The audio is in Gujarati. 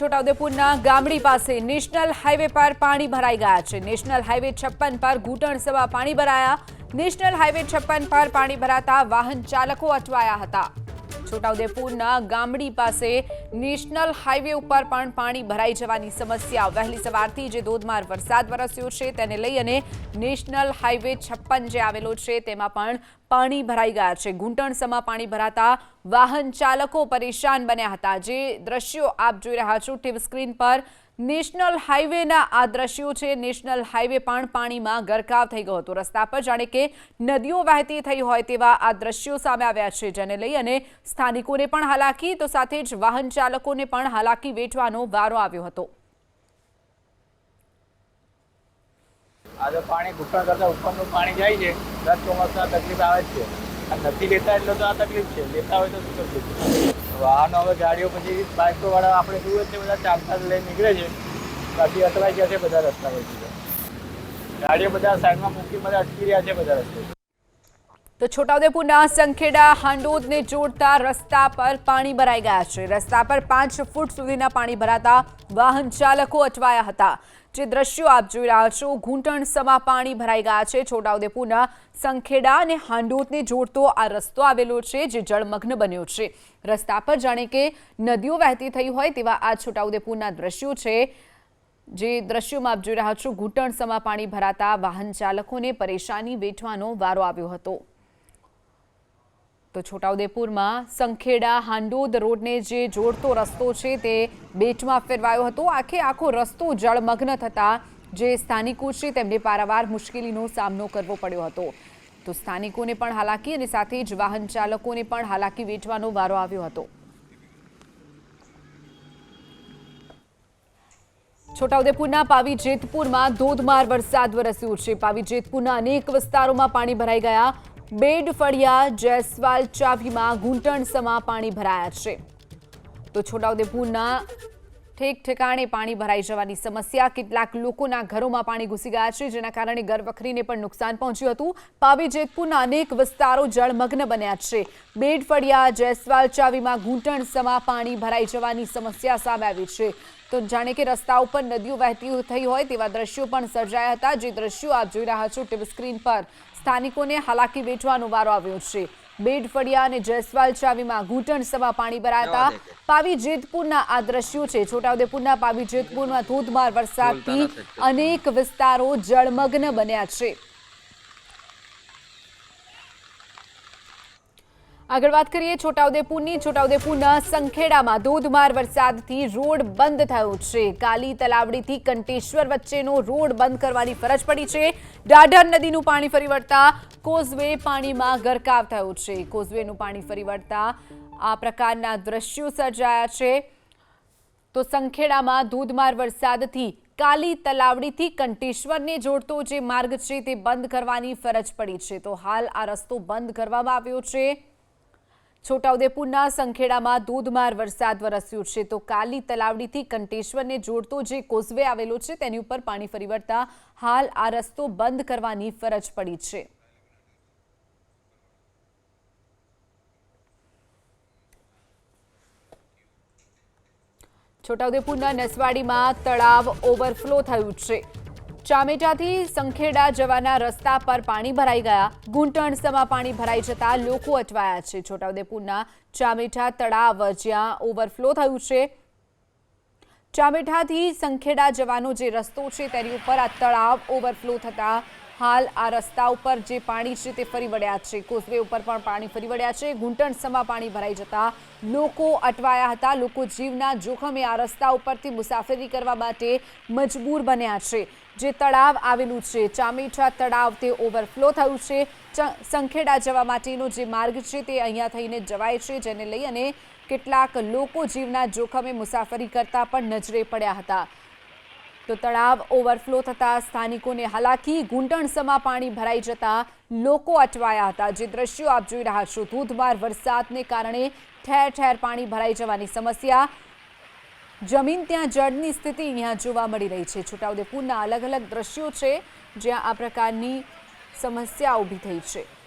છોટાઉદેપુરના ગામડી પાસે નેશનલ હાઈવે પર પાણી ભરાઈ ગયા છે. નેશનલ હાઈવે છપ્પન પર ઘૂંટણ સવા પાણી ભરાયા. નેશનલ હાઈવે છપ્પન પર પાણી ભરાતા વાહન ચાલકો અટવાયા હતા. છોટાઉદેપુરના ગામડી પાસે નેશનલ હાઈવે ઉપર પણ પાણી ભરાઈ જવાની સમસ્યા. વહેલી સવારથી જે ધોધમાર વરસાદ વરસ્યો છે તેને લઈ અને નેશનલ હાઈવે છપ્પન જે આવેલો છે તેમાં પણ પાણી ભરાઈ ગયા છે. ઘૂંટણસમાં પાણી ભરાતા વાહન ચાલકો પરેશાન બન્યા હતા. જે દ્રશ્યો આપ જોઈ રહ્યા છો ટીવી સ્ક્રીન પર નેશનલ હાઈવેના આ દ્રશ્યો છે. નેશનલ હાઈવે પણ પાણીમાં ગરકાવ થઈ ગયો હતો. રસ્તા પર જાણે કે નદીઓ વહેતી થઈ હોય તેવા આ દ્રશ્યો સામે આવ્યા છે, જેને લઈ અને સ્થાનિકોને પણ હાલાકી, તો સાથે જ વાહન ચાલકોને પણ હાલાકી વેઠવાનો વારો આવ્યો હતો. આજે પાણી ઘૂંટણ કરતા ઉપરનું પાણી જાય છે. દસ ચોમાસા તકલીફ આવે છે. નથી લેતા એટલે તો આ તકલીફ છે. લેતા હોય તો શું તકલીફ? વાહનો હવે ગાડીઓ પછી બાઇકો વાળા આપણે જોઈએ છે બધા ચાલતા લઈને નીકળે છે બાકી અટવાઈ ગયા છે બધા રસ્તા પછી. ગાડીઓ બધા સાઈડમાં મૂકી બધા અટકી રહ્યા છે બધા રસ્તે તો છોટાઉદેપુરના સંખેડા હાંડોદને જોડતા રસ્તા પર પાણી ભરાઈ ગયા છે. રસ્તા પર પાંચ ફૂટ સુધીના પાણી ભરાતા વાહન ચાલકો અટવાયા હતા. જે દ્રશ્યો આપ જોઈ રહ્યા છો ઘૂંટણ સમા પાણી ભરાઈ ગયા છે. છોટાઉદેપુરના સંખેડા અને હાંડોદને જોડતો આ રસ્તો આવેલો છે, જે જળમગ્ન બન્યો છે. રસ્તા પર જાણે કે નદીઓ વહેતી થઈ હોય તેવા આ છોટાઉદેપુરના દ્રશ્યો છે. જે દ્રશ્યોમાં આપ જોઈ રહ્યા છો ઘૂંટણ સમા પાણી ભરાતા વાહન ચાલકોને પરેશાની વેઠવાનો વારો આવ્યો હતો. તો છોટાઉદેપુરમાં સંખેડા હાંડોદ રોડને જે જોડતો રસ્તો છે તે બેટમાં ફેરવાયો હતો. આખે આખો રસ્તો જળમગ્ન થતા જે સ્થાનિકો છે તેમને પારાવાર મુશ્કેલીનો સામનો કરવો પડ્યો હતો. તો સ્થાનિકોને પણ હાલાકી અને સાથે જ વાહન ચાલકોને પણ હાલાકી વેઠવાનો વારો આવ્યો હતો. છોટાઉદેપુરના પાવી જેતપુરમાં ધોધમાર વરસાદ વરસ્યો છે. પાવી જેતપુરના અનેક વિસ્તારોમાં પાણી ભરાઈ ગયા. બેડ ફળિયા, જયસ્વાલ ચાવીમાં ઘૂંટણસમાં પાણી ભરાયા છે. તો છોટાઉદેપુરના ઠેક ઠેકાણે પાણી ભરાઈ જવાની સમસ્યા. કેટલાક લોકોના ઘરોમાં પાણી ઘૂસી ગયા છે, જેના કારણે ઘરવખરીને પણ નુકસાન પહોંચ્યું હતું. પાવી જેતપુરના અનેક વિસ્તારો જળમગ્ન બન્યા છે. બેડ ફળિયા, જયસ્વાલ ચાવીમાં ઘૂંટણસમાં પાણી ભરાઈ જવાની સમસ્યા સામે આવી છે. તો જાણે કે રસ્તા ઉપર નદીઓ વહેતી થઈ હોય તેવા દ્રશ્યો પણ સર્જાયા હતા. જે દ્રશ્યો આપ જોઈ રહ્યા છો ટીવી સ્ક્રીન પર સ્થાનિકોને હાલાકી વેઠવાનો વારો આવ્યો છે. બેડ ફળિયા અને જયસ્વાલ ચાવીમાં ઘૂંટણ સભા પાણી ભરાયા હતા. પાવી જેતપુરના આ દ્રશ્યો છે. છોટાઉદેપુરના પાવી જેતપુરમાં ધોધમાર વરસાદથી અનેક વિસ્તારો જળમગ્ન બન્યા છે. આગળ વાત કરીએ છોટાઉદેપુરની. છોટાઉદેપુરના સંખેડામાં ધોધમાર વરસાદથી રોડ બંધ થયો છે. કાલી તલાવડીથી કંટેશ્વર વચ્ચેનો રોડ બંધ કરવાની ફરજ પડી છે. ડાઢર નદીનું પાણી ફરી વળતા કોઝવે પાણીમાં ગરકાવ થયો છે. કોઝવેનું પાણી ફરી વળતા આ પ્રકારના દ્રશ્યો સર્જાયા છે. તો સંખેડામાં ધોધમાર વરસાદથી કાલી તલાવડીથી કંટેશ્વરને જોડતો જે માર્ગ છે તે બંધ કરવાની ફરજ પડી છે. તો હાલ આ રસ્તો બંધ કરવામાં આવ્યો છે. છોટાઉદેપુરના સંખેડામાં ધોધમાર વરસાદ વરસ્યો છે તો કાલી તલાવડીથી કંટેશ્વરને જોડતો જે કોઝવે આવેલો છે તેની ઉપર પાણી ફરી વળતા હાલ આ રસ્તો બંધ કરવાની ફરજ પડી છે. છોટાઉદેપુરના નસવાડીમાં તળાવ ઓવરફ્લો થયું છે. ચામેટાથી સંખેડા જવાના રસ્તા પર પાણી ભરાઈ ગયા. ઘૂંટણસમાં પાણી ભરાઈ જતા લોકો અટવાયા છે. છોટાઉદેપુરના ચામેઠા તળાવ જ્યાં ઓવરફ્લો થયું છે. ચામેઠાથી સંખેડા જવાનો જે રસ્તો છે તેની ઉપર આ તળાવ ઓવરફ્લો થતા હાલ આ રસ્તા ઉપર જે પાણી છે તે ફરી વળ્યા છે. કોઝવે ઉપર પણ પાણી ફરી વળ્યા છે. ઘૂંટણસમાં પાણી ભરાઈ જતા લોકો અટવાયા હતા. લોકો જીવના જોખમે આ રસ્તા ઉપરથી મુસાફરી કરવા માટે મજબૂર બન્યા છે. જે તળાવ આવેલું છે, ચામેઠા તળાવ તે ઓવરફ્લો થયું છે. સંખેડા જવા માટેનો જે માર્ગ છે તે અહીંયા થઈને જવાય છે, જેને લઈ અને કેટલાક લોકો જીવના જોખમે મુસાફરી કરતા પણ નજરે પડ્યા હતા. તો તળાવ ઓવરફ્લો થતા સ્થાનિકોને હાલાકી, ઘૂંટણસમાં પાણી ભરાઈ જતા લોકો અટવાયા હતા. જે દ્રશ્યો આપ જોઈ રહ્યા છો, ધોધમાર વરસાદને કારણે ઠેર ઠેર પાણી ભરાઈ જવાની સમસ્યા. જમીન ત્યાં જળની સ્થિતિ અહીંયા જોવા મળી રહી છે. છોટાઉદેપુરના અલગ અલગ દ્રશ્યો છે, જ્યાં આ પ્રકારની સમસ્યા ઊભી થઈ છે.